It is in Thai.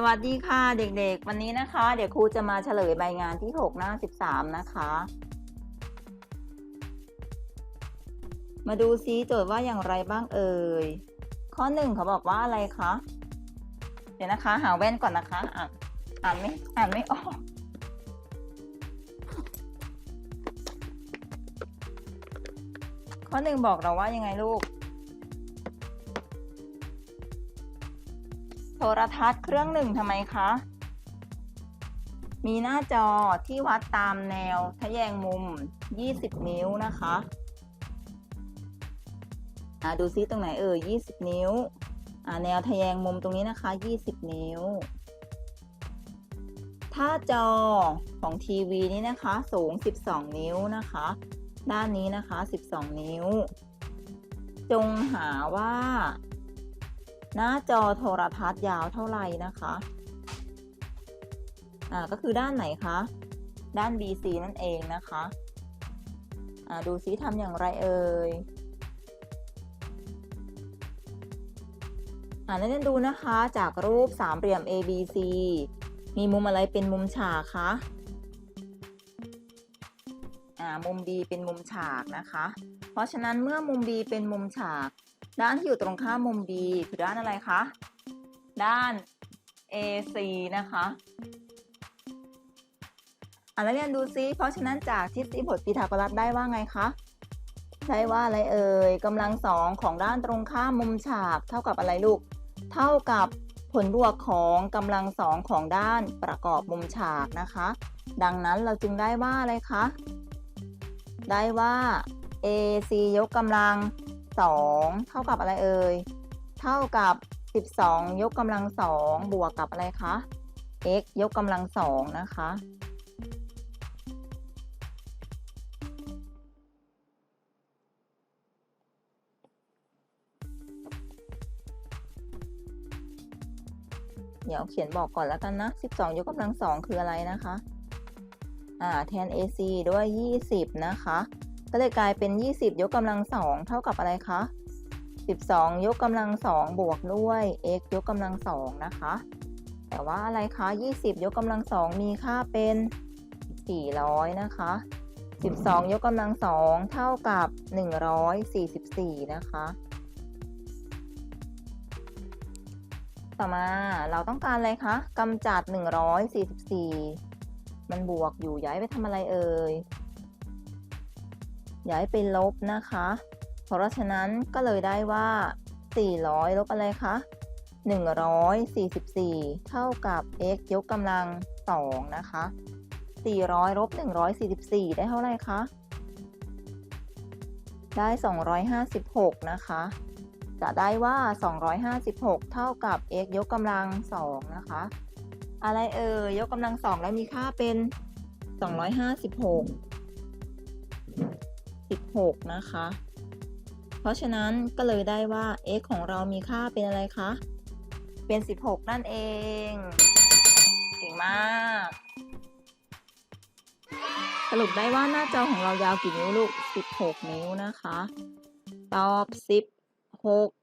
สวัสดีค่ะเด็กๆ วันนี้นะคะ เดี๋ยวครูจะมาเฉลยใบงานที่ 6 หน้า 13 นะคะ มาดูซิโจทย์ว่าอย่างไรบ้างเอ่ย ข้อหนึ่งเขาบอกว่าอะไรคะ เดี๋ยวนะคะ หาแว่นก่อนนะคะ อ่านอ่านไม่อ่านไม่ออกข้อหนึ่งบอกเราว่ายังไงลูก โทรทัศน์เครื่องหนึ่งทำไมคะ มีหน้าจอที่วัดตามแนวทะแยงมุม 20 นิ้วนะคะอ่าดูซิตรงไหนเอ่ย20 นิ้วอ่าแนวทะแยงมุมตรงนี้นะคะ 20 นิ้ว ถ้าจอของทีวีนี้นะคะสูง 12 นิ้วนะคะ ด้านนี้นะคะ 12 นิ้ว จงหาว่า หน้าจอโทรทัศน์ยาวเท่าไหร่นะคะอ่าก็คือด้านไหนคะ ด้าน BC นั่นเองนะคะอ่าดูซิทำอย่างไรเอ่ยอ่านักเรียนดูนะคะจากรูปสามเหลี่ยม ABC มีมุมอะไรเป็นมุมฉากคะ มุม B เป็นมุมฉากนะคะ เพราะฉะนั้นเมื่อมุม B เป็นมุมฉาก ด้านที่อยู่ตรงข้ามมุม B คือด้านอะไรคะ ด้าน AC นะคะอะแล้วเรียนดูซิ เพราะฉะนั้นจากทฤษฎีบทพีทาโกรัสได้ว่าไงคะ ได้ว่าอะไรเอ่ยกำลังสองของด้านตรงข้ามมุมฉากเท่ากับอะไรลูก เท่ากับผลบวกของกำลังสองของด้านประกอบมุมฉากนะคะ ดังนั้นเราจึงได้ว่าอะไรคะ ได้ว่า AC ยกกำลัง 2 เท่ากับอะไรเอ่ย เท่ากับ 12 ยกกำลัง 2 บวกกับอะไรคะ x ยกกำลัง 2 นะคะ เดี๋ยวเขียนบอกก่อนแล้วกันนะ 12 ยกกำลัง 2 คืออะไรนะคะ แทน AC ด้วย 20 นะคะ ก็เลยกลายเป็น 20 ยกกำลัง2เท่ากับอะไรคะ 12 ยกกำลัง2บวกด้วย x ยกกำลัง2นะคะ แต่ว่าอะไรคะ 20 ยกกำลัง2มีค่าเป็น 400 นะคะ 12 ยกกำลัง2เท่ากับ 144 นะคะต่อมาเราต้องการอะไรคะกำจัด 144 มันบวกอยู่ย้ายไปทำอะไรเอ่ยย้ายไปลบนะคะ เพราะฉะนั้นก็เลยได้ว่า 400 ลบอะไรคะ144 เท่ากับ x ยกกำลัง 2 นะคะ 400ลบ144 ได้เท่าไหร่คะ ได้ 256 นะคะ จะได้ว่า 256 เท่ากับ x ยกกำลัง 2 นะคะ อะไรเอ่ยยกกำลัง2แล้วมีค่าเป็น256 16นะคะ เพราะฉะนั้นก็เลยได้ว่า x ของเรามีค่าเป็นอะไรคะ เป็น 16 นั่นเอง เก่งมาก สรุปได้ว่าหน้าจอของเรายาวกี่นิ้วลูก 16 นิ้วนะคะ ตอบ 16